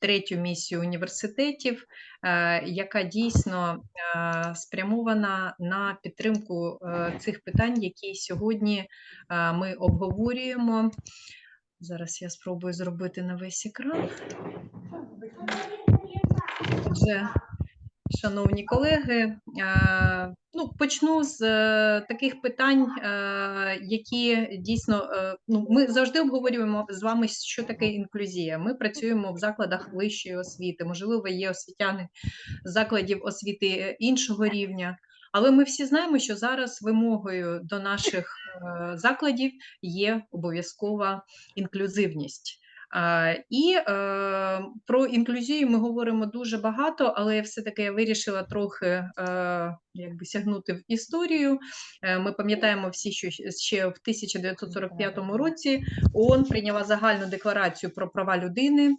третю місію університетів, е, яка дійсно е, спрямована на підтримку е, цих питань, які сьогодні ми обговорюємо. Зараз я спробую зробити на весь екран. Отже, шановні колеги, е, ну, почну з е, таких питань, е, які дійсно ну, ми завжди обговорюємо з вами, що таке інклюзія. Ми працюємо в закладах вищої освіти, можливо, є освітяни закладів освіти іншого рівня. Але ми всі знаємо, що зараз вимогою до наших закладів є обов'язкова інклюзивність. І е, про інклюзію ми говоримо дуже багато, але я все-таки я вирішила трохи е, якби сягнути в історію. Е, Ми пам'ятаємо всі, що ще в 1945 році ООН прийняла загальну декларацію про права людини.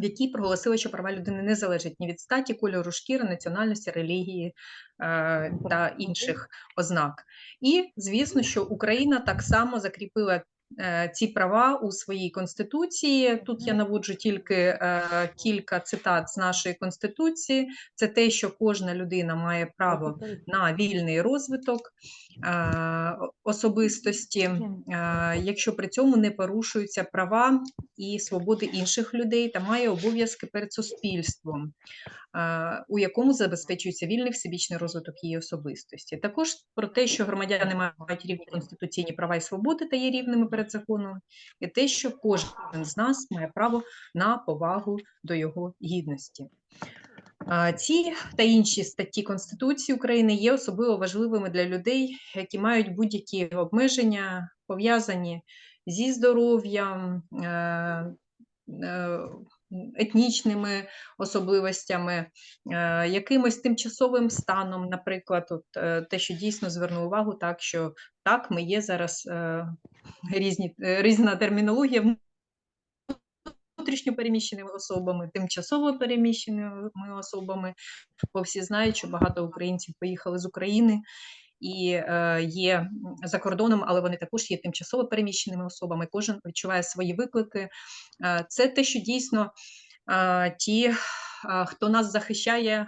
В якій проголосили, що права людини не залежать ні від статі, кольору шкіри, національності, релігії та інших ознак. І звісно, що Україна так само закріпила ці права у своїй конституції. Тут я наводжу тільки е, кілька цитат з нашої конституції. Це те, що кожна людина має право на вільний розвиток е, особистості, е, якщо при цьому не порушуються права і свободи інших людей, та має обов'язки перед суспільством, е, у якому забезпечується вільний всебічний розвиток її особистості. Також про те, що громадяни мають рівні конституційні права і свободи та є рівними перед законом, і те, що кожен з нас має право на повагу до його гідності. Ці та інші статті Конституції України є особливо важливими для людей, які мають будь-які обмеження, пов'язані зі здоров'ям, е, е, етнічними особливостями, е, якимось тимчасовим станом, наприклад, от, е, те, що дійсно зверну увагу, так що так, ми є зараз е, різні, різна термінологія внутрішньо переміщеними особами, тимчасово переміщеними особами, бо всі знають, що багато українців поїхали з України і е, є за кордоном, але вони також є тимчасово переміщеними особами. Кожен відчуває свої виклики. Е, це те, що дійсно е, ті, хто нас захищає.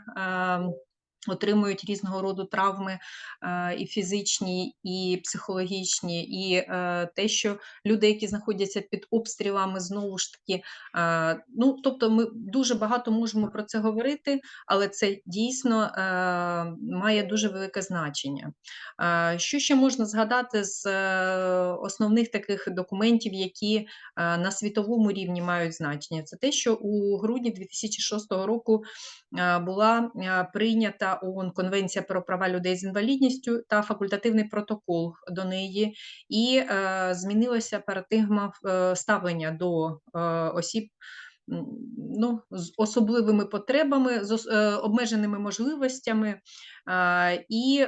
Отримують різного роду травми е, і фізичні, і психологічні, і е, те, що люди, які знаходяться під обстрілами, знову ж таки, е, ну тобто, ми дуже багато можемо про це говорити, але це дійсно має дуже велике значення. Що ще можна згадати з основних таких документів, які на світовому рівні мають значення? Це те, що у грудні 2006 року була е, прийнята ООН Конвенція про права людей з інвалідністю та факультативний протокол до неї, і е, змінилася парадигма е, ставлення до е, осіб ну, з особливими потребами, з обмеженими можливостями. І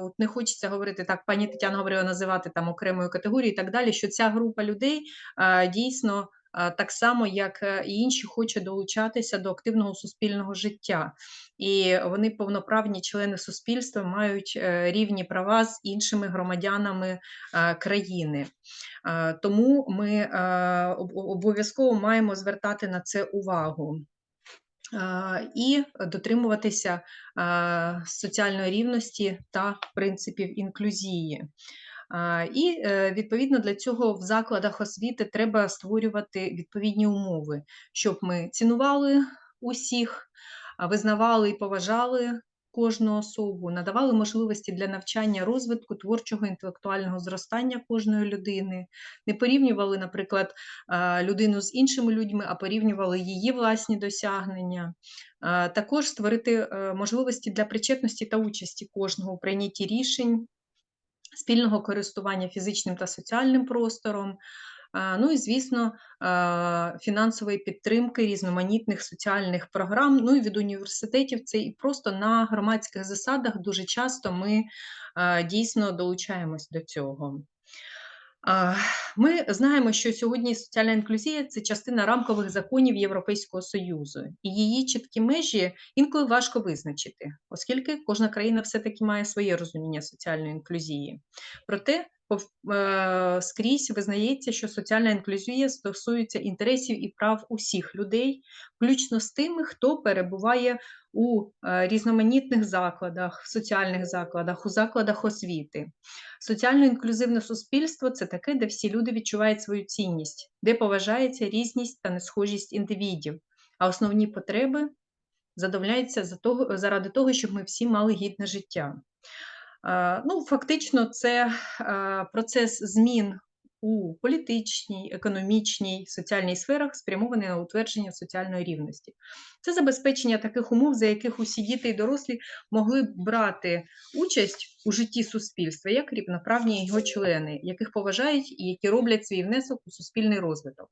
от не хочеться говорити так, пані Тетяна говорила називати там окремою категорією і так далі, що ця група людей дійсно. Так само, як е, і інші, хоче долучатися до активного суспільного життя, і вони повноправні члени суспільства мають е, рівні права з іншими громадянами е, країни. Тому ми обов'язково маємо звертати на це увагу. І дотримуватися соціальної рівності та принципів інклюзії. І е, відповідно для цього в закладах освіти треба створювати відповідні умови, щоб ми цінували усіх, визнавали і поважали кожну особу, надавали можливості для навчання, розвитку, творчого інтелектуального зростання кожної людини, не порівнювали, наприклад, людину з іншими людьми, а порівнювали її власні досягнення. Також створити е, можливості для причетності та участі кожного у прийнятті рішень, спільного користування фізичним та соціальним простором. Ну і, звісно, фінансової підтримки різноманітних соціальних програм. Ну і від університетів це і просто на громадських засадах дуже часто ми дійсно долучаємось до цього. Ми знаємо, що сьогодні соціальна інклюзія це частина рамкових законів Європейського Союзу, і її чіткі межі інколи важко визначити, оскільки кожна країна все-таки має своє розуміння соціальної інклюзії. Проте е, скрізь визнається, що соціальна інклюзія стосується інтересів і прав усіх людей, включно з тими, хто перебуває у е, різноманітних закладах, в соціальних закладах, у закладах освіти. Соціально-інклюзивне суспільство це таке, де всі люди відчувають свою цінність, де поважається різність та несхожість індивідів, а основні потреби задовольняються за того, заради того, щоб ми всі мали гідне життя. Е, ну, Фактично, це е, процес змін у політичній, економічній, соціальній сферах, спрямований на утвердження соціальної рівності. Це забезпечення таких умов, за яких усі діти і дорослі могли б брати участь у житті суспільства як рівноправні його члени, яких поважають і які роблять свій внесок у суспільний розвиток.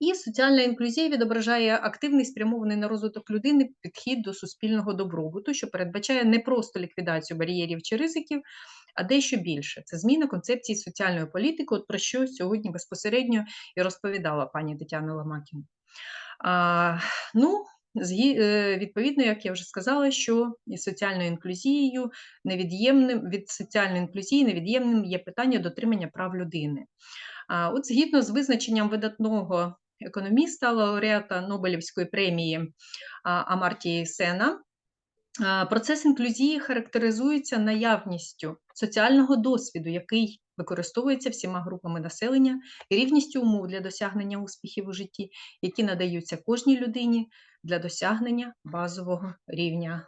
І соціальна інклюзія відображає активний спрямований на розвиток людини підхід до суспільного добробуту, що передбачає не просто ліквідацію бар'єрів чи ризиків, а дещо більше. Це зміна концепції соціальної політики, от про що сьогодні безпосередньо і розповідала пані Тетяна Ламакіна. А, ну, е, Відповідно, як я вже сказала, що соціальною інклюзією невід'ємним від соціальної інклюзії невід'ємним є питання дотримання прав людини. А от згідно з визначенням видатного економіста, лауреата Нобелівської премії Амартії Сена, процес інклюзії характеризується наявністю соціального досвіду, який використовується всіма групами населення, і рівністю умов для досягнення успіхів у житті, які надаються кожній людині для досягнення базового рівня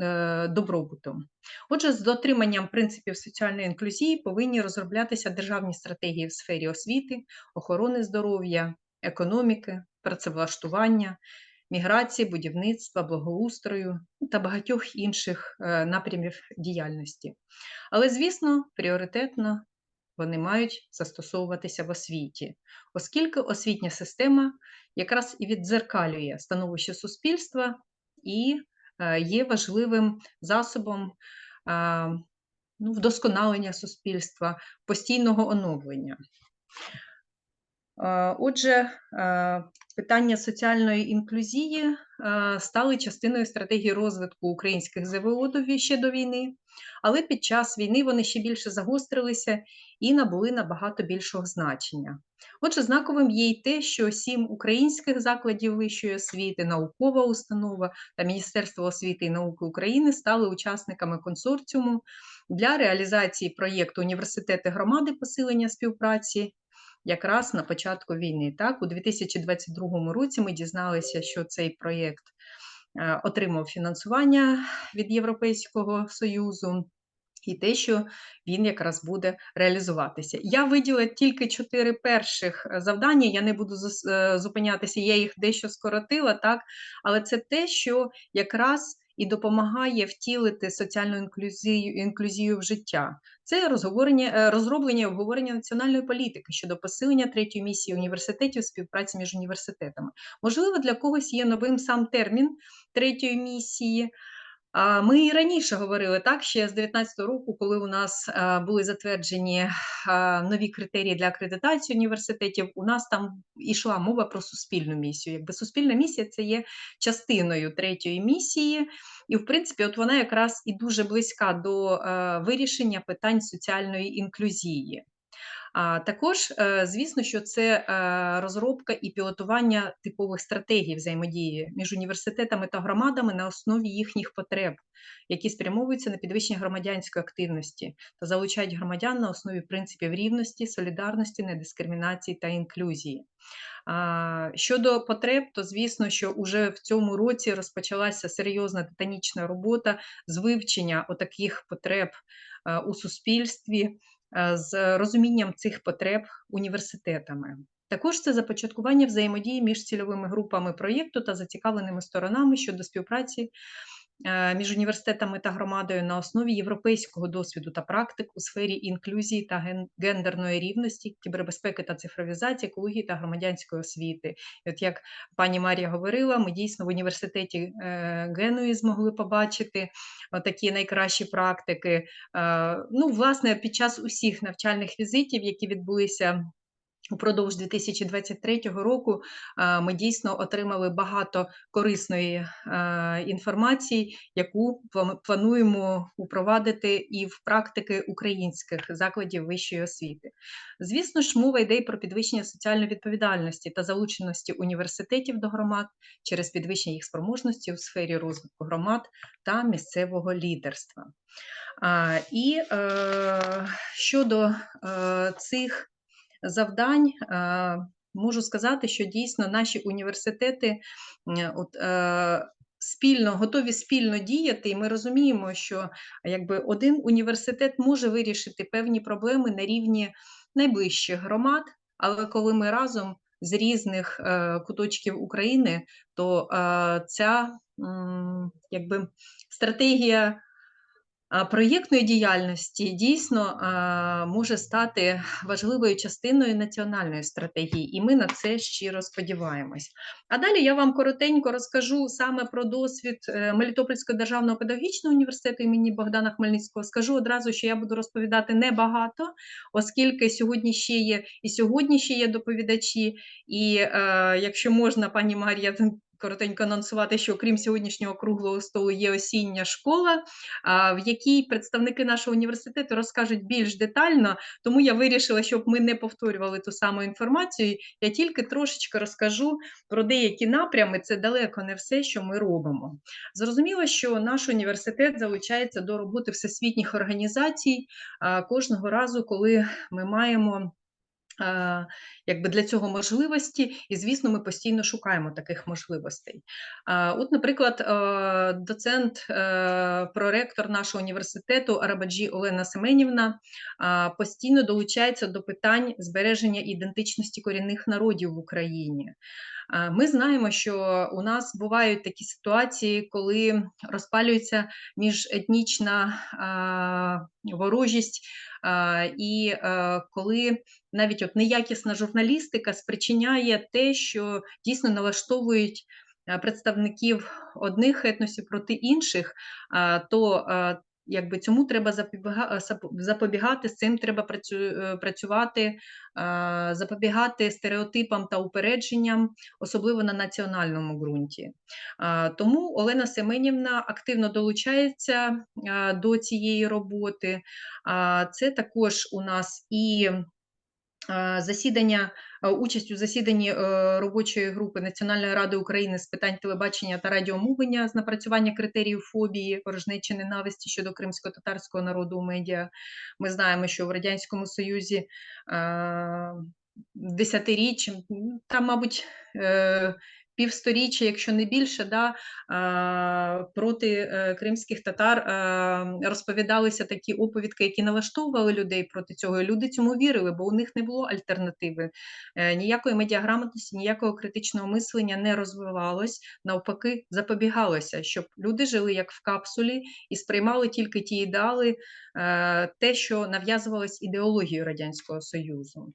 е, добробуту. Отже, з дотриманням принципів соціальної інклюзії повинні розроблятися державні стратегії в сфері освіти, охорони здоров'я, економіки, працевлаштування, міграції, будівництва, благоустрою та багатьох інших е, напрямів діяльності. Але, звісно, пріоритетно вони мають застосовуватися в освіті, оскільки освітня система якраз і віддзеркалює становище суспільства і е, є важливим засобом ну, вдосконалення суспільства, постійного оновлення. Отже, питання соціальної інклюзії стали частиною стратегії розвитку українських ЗВО ще до війни, але під час війни вони ще більше загострилися і набули набагато більшого значення. Отже, знаковим є й те, що сім українських закладів вищої освіти, наукова установа та Міністерство освіти і науки України стали учасниками консорціуму для реалізації проєкту університети громади посилення співпраці якраз на початку війни. Так, У 2022 році ми дізналися, що цей проєкт е, отримав фінансування від Європейського Союзу. І те, що він якраз буде реалізуватися. Я виділа тільки чотири перших е, завдання, я не буду е, зупинятися, я їх дещо скоротила, так? але це те, що якраз і допомагає втілити соціальну інклюзію інклюзію в життя. Це розговорення, е, розроблення і обговорення національної політики щодо посилення третьої місії університетів співпраці між університетами. Можливо, для когось є новим сам термін третьої місії. Ми і раніше говорили так, ще з 2019 року, коли у нас були затверджені нові критерії для акредитації університетів, у нас там йшла мова про суспільну місію. Якби суспільна місія це є частиною третьої місії, і, в принципі, от вона якраз і дуже близька до вирішення питань соціальної інклюзії. Також, е, звісно, що це е, розробка і пілотування типових стратегій взаємодії між університетами та громадами на основі їхніх потреб, які спрямовуються на підвищення громадянської активності та залучають громадян на основі принципів рівності, солідарності, недискримінації та інклюзії. Щодо потреб, то звісно, що вже в цьому році розпочалася серйозна титанічна робота з вивчення отаких потреб е, у суспільстві. Е, з розумінням цих потреб університетами. Також це започаткування взаємодії між цільовими групами проєкту та зацікавленими сторонами щодо співпраці між університетами та громадою на основі європейського досвіду та практик у сфері інклюзії та гендерної рівності, кібербезпеки та цифровізації, екології та громадянської освіти. І От як пані Марія говорила, ми дійсно в університеті е, Генуї змогли побачити такі найкращі практики. Е, ну, власне, під час усіх навчальних візитів, які відбулися Упродовж 2023 року е, ми дійсно отримали багато корисної е, інформації, яку плануємо упровадити і в практики українських закладів вищої освіти. Звісно ж, мова йде про підвищення соціальної відповідальності та залученості університетів до громад через підвищення їх спроможності у сфері розвитку громад та місцевого лідерства. І е, щодо цих завдань. Можу сказати, що дійсно наші університети от, е, спільно готові спільно діяти, і ми розуміємо, що якби один університет може вирішити певні проблеми на рівні найближчих громад, але коли ми разом з різних е, куточків України, то е, ця якби стратегія проєктної діяльності дійсно може стати важливою частиною національної стратегії, і ми на це щиро сподіваємось. А далі я вам коротенько розкажу саме про досвід е, Мелітопольського державного педагогічного університету імені Богдана Хмельницького. Скажу одразу, що я буду розповідати небагато, оскільки сьогодні ще є і сьогодні ще є доповідачі. І е, якщо можна, пані Марія, коротенько анонсувати, що окрім сьогоднішнього круглого столу є осіння школа, в якій представники нашого університету розкажуть більш детально. Тому я вирішила, щоб ми не повторювали ту саму інформацію. Я тільки трошечки розкажу про деякі напрями. Це далеко не все, що ми робимо. Зрозуміло, що наш університет залучається до роботи всесвітніх організацій кожного разу, коли ми маємо. Якби для цього можливості, і звісно, ми постійно шукаємо таких можливостей. От, наприклад, доцент, проректор нашого університету Арабаджі Олена Семенівна постійно долучається до питань збереження ідентичності корінних народів в Україні. Ми знаємо, що у нас бувають такі ситуації, коли розпалюється міжетнічна ворожість, і коли навіть от неякісна журналістика спричиняє те, що дійсно налаштовують представників одних етносів проти інших, то якби цьому треба запобігати, з цим треба е, працювати, запобігати стереотипам та упередженням, особливо на національному ґрунті. Тому Олена Семенівна активно долучається до цієї роботи. Це також у нас і засідання, участь у засіданні е, робочої групи Національної ради України з питань телебачення та радіомовлення з напрацювання критеріїв фобії, порожнечі ненависті щодо кримсько-татарського народу у медіа. Ми знаємо, що в Радянському Союзі десятиріч, там, мабуть, е, півсторіччя, якщо не більше, да, проти е, кримських татар розповідалися такі оповідки, які налаштовували людей проти цього. Люди цьому вірили, бо у них не було альтернативи. Е, ніякої медіаграмотності, ніякого критичного мислення не розвивалось, навпаки, запобігалося, щоб люди жили як в капсулі і сприймали тільки ті ідеали, те, що нав'язувалось ідеологією Радянського Союзу.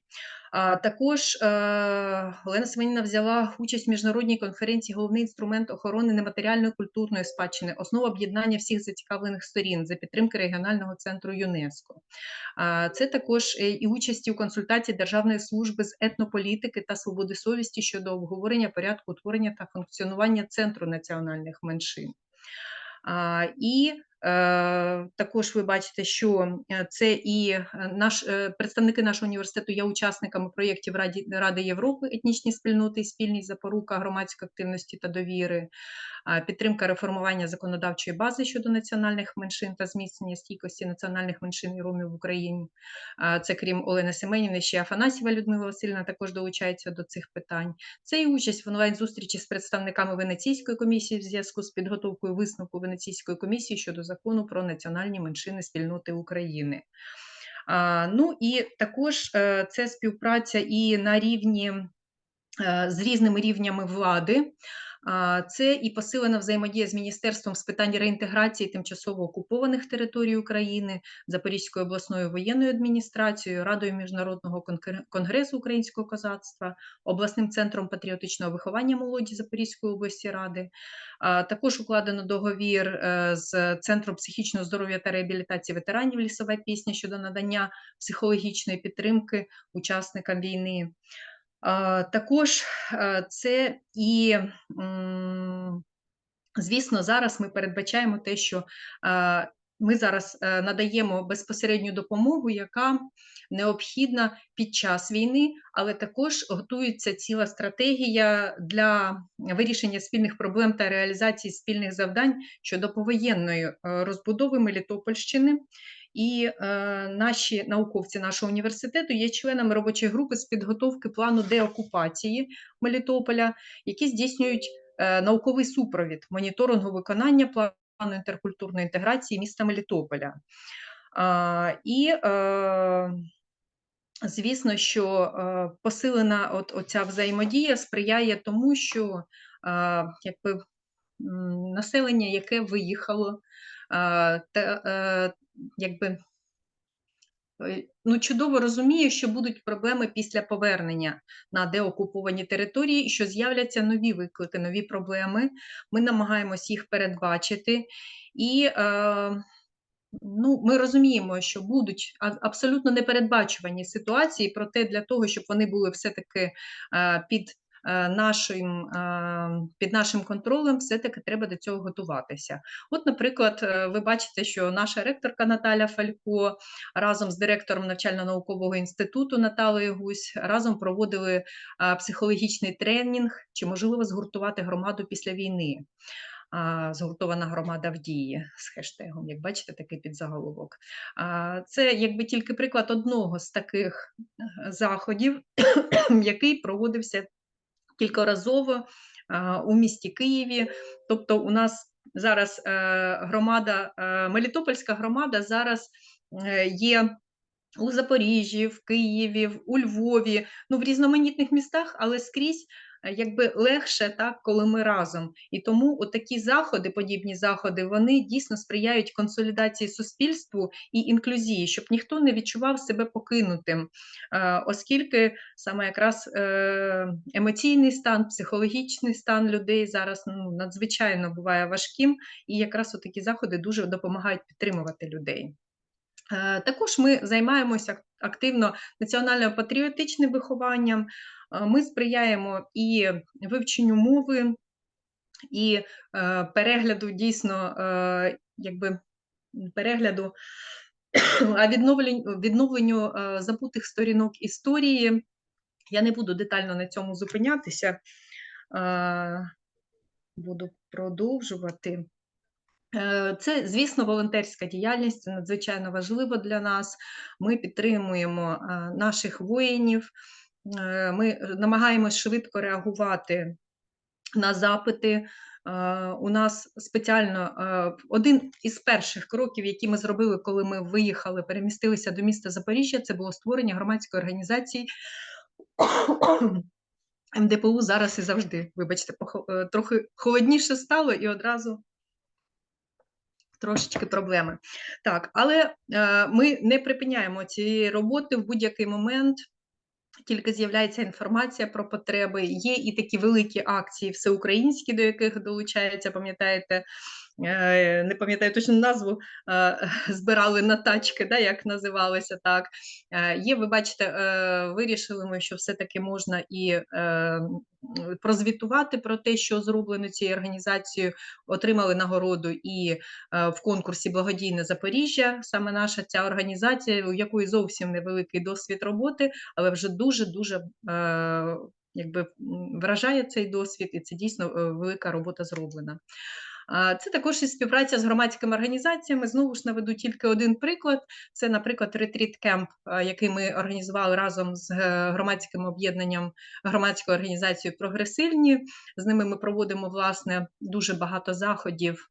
Також е, Олена Семеніна взяла участь в міжнародній конференції Головний інструмент охорони нематеріальної культурної спадщини, основа об'єднання всіх зацікавлених сторін за підтримки регіонального центру ЮНЕСКО. Це також е, і участь у консультації Державної служби з етнополітики та свободи совісті щодо обговорення порядку утворення та функціонування центру національних меншин. І Е, також ви бачите, що е, це і е, наш представники нашого університету є учасниками проєктів Ради Ради Європи, етнічні спільноти, спільність запорука громадської активності та довіри, підтримка реформування законодавчої бази щодо національних меншин та зміцнення стійкості національних меншин і ромів в Україні. Це крім Олени Семенівни, ще Афанасьєва Людмила Васильівна також долучається до цих питань. Це і участь в онлайн-зустрічі з представниками Венеційської комісії в зв'язку з підготовкою висновку Венеційської комісії щодо закону про національні меншини спільноти України. Ну і також е, це співпраця і на рівні е, з різними рівнями влади. Це і посилена взаємодія з Міністерством з питань реінтеграції тимчасово окупованих територій України, Запорізькою обласною воєнною адміністрацією, Радою міжнародного конгресу українського козацтва, обласним центром патріотичного виховання молоді Запорізької області ради. Також укладено договір е, з Центром психічного здоров'я та реабілітації ветеранів Лісова пісня щодо надання психологічної підтримки учасникам війни. Також е, це і, звісно, зараз ми передбачаємо те, що е, ми зараз е, надаємо безпосередню допомогу, яка необхідна під час війни, але також готується ціла стратегія для вирішення спільних проблем та реалізації спільних завдань щодо повоєнної розбудови Мелітопольщини. І е, наші науковці нашого університету є членами робочої групи з підготовки плану деокупації Мелітополя, які здійснюють е, науковий супровід моніторингу виконання плану інтеркультурної інтеграції міста Мелітополя. А, і е, звісно, що е, посилена от, оця взаємодія сприяє тому, що е, якби, населення, яке виїхало, е, е, якби, е, ну, чудово розуміє, що будуть проблеми після повернення на деокуповані території, що з'являться нові виклики, нові проблеми. Ми намагаємось їх передбачити. І е, ну, ми розуміємо, що будуть абсолютно непередбачувані ситуації, проте для того, щоб вони були все-таки е, під нашим, е, під нашим контролем, все-таки треба до цього готуватися. От, наприклад, е, ви бачите, що наша ректорка Наталя Фалько разом з директором навчально-наукового інституту Наталею Гусь разом проводили е, психологічний тренінг, чи можливо згуртувати громаду після війни згуртована громада в дії з хештегом, як бачите, такий підзаголовок. Це якби тільки приклад одного з таких е, заходів, який проводився кількаразово а, у місті Києві. Тобто, у нас зараз е, громада, е, Мелітопольська громада зараз е, є. У Запоріжжі, в Києві, у Львові, ну в різноманітних містах, але скрізь е, якби легше, так, коли ми разом. І тому такі заходи, подібні заходи, вони дійсно сприяють консолідації суспільству і інклюзії, щоб ніхто не відчував себе покинутим, е, оскільки саме якраз е, емоційний стан, психологічний стан людей зараз ну, надзвичайно буває важким, і якраз такі заходи дуже допомагають підтримувати людей. Е, Також ми займаємося активно національно-патріотичним вихованням. Е, Ми сприяємо і вивченню мови, і е, перегляду дійсно, якби перегляду, а відновленню, відновленню забутих сторінок історії. Я не буду детально на цьому зупинятися, буду продовжувати. Е, Це, звісно, волонтерська діяльність, надзвичайно важливо для нас. Ми підтримуємо е, наших воїнів, е, ми намагаємось швидко реагувати на запити. У нас спеціально один із перших кроків, які ми зробили, коли ми виїхали, перемістилися до міста Запоріжжя, це було створення громадської організації МДПУ зараз і завжди. Вибачте, трохи холодніше стало і одразу трошечки проблеми. Так, але е, ми не припиняємо цієї роботи в будь-який момент. Тільки з'являється інформація про потреби. Є і такі великі акції всеукраїнські, до яких долучається, пам'ятаєте, не пам'ятаю точну назву, е, збирали на тачки, да, як називалося так. Е, Є, ви бачите, е, вирішили ми, що все-таки можна і е, прозвітувати про те, що зроблено цією організацією, отримали нагороду і е, в конкурсі Благодійне Запоріжжя, саме наша ця організація, у якої зовсім невеликий досвід роботи, але вже дуже-дуже е, якби, вражає цей досвід, і це дійсно е, велика робота зроблена. Це також і співпраця з громадськими організаціями. Знову ж наведу тільки один приклад. Це, наприклад, ретріт кемп, який ми організували разом з е, громадським об'єднанням, громадською організацією Прогресивні. З ними ми проводимо власне дуже багато заходів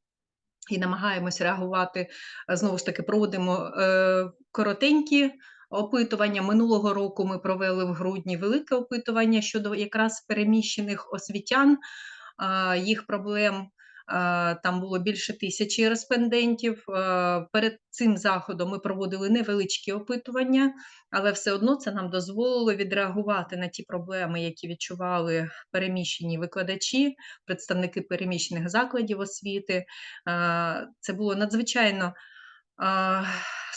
і намагаємось реагувати. Знову ж таки, проводимо е, коротенькі опитування. Минулого року ми провели в грудні велике опитування щодо якраз переміщених освітян. їх проблем. А, Там було більше тисячі респондентів. Е, Перед цим заходом ми проводили невеличкі опитування, але все одно це нам дозволило відреагувати на ті проблеми, які відчували переміщені викладачі, представники переміщених закладів освіти. Е, Це було надзвичайно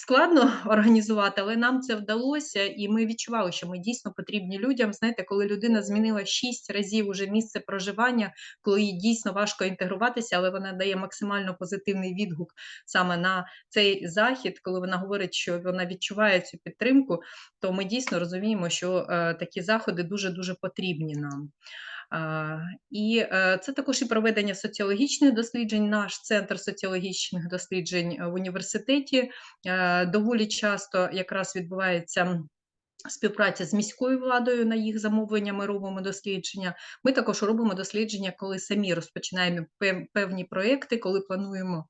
складно організувати, але нам це вдалося, і ми відчували, що ми дійсно потрібні людям. Знаєте, коли людина змінила 6 разів уже місце проживання, коли їй дійсно важко інтегруватися, але вона дає максимально позитивний відгук саме на цей захід, коли вона говорить, що вона відчуває цю підтримку, то ми дійсно розуміємо, що е, такі заходи дуже дуже потрібні нам. І е, це також і проведення соціологічних досліджень. Наш центр соціологічних досліджень в університеті е, доволі часто якраз відбувається. Співпраця з міською владою на їх замовлення ми робимо дослідження. Ми також робимо дослідження, коли самі розпочинаємо певні проекти, коли плануємо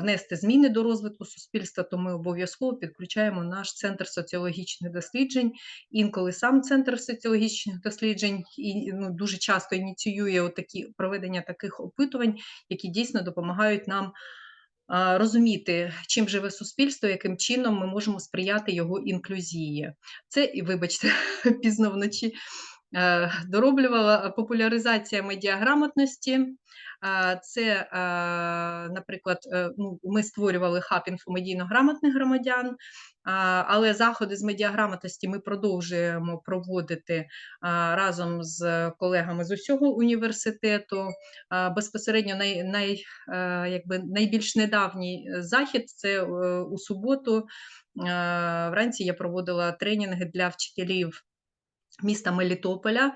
внести зміни до розвитку суспільства, то ми обов'язково підключаємо наш центр соціологічних досліджень. Інколи сам центр соціологічних досліджень і ну, дуже часто ініціює такі проведення таких опитувань, які дійсно допомагають нам. Розуміти, чим живе суспільство, яким чином ми можемо сприяти його інклюзії. Це і, вибачте, пізно вночі дороблювала популяризація медіаграмотності, це, наприклад, е, ну, ми створювали хаб інфомедійно грамотних громадян, але заходи з медіаграмотності ми продовжуємо проводити разом з колегами з усього університету. Безпосередньо най, най, е, якби найбільш недавній захід це е, у суботу. Вранці я проводила тренінги для вчителів міста Мелітополя.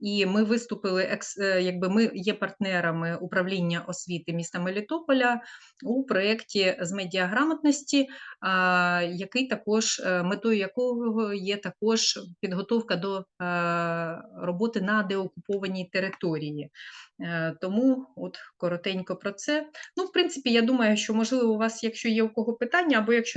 І ми виступили, е, якби ми є партнерами управління освіти міста Мелітополя у проєкті з медіаграмотності, який також е, метою якого є також підготовка до е, роботи на деокупованій території. Тому от коротенько про це. Ну, в принципі, я думаю, що можливо у вас, якщо є у кого питання, або якщо не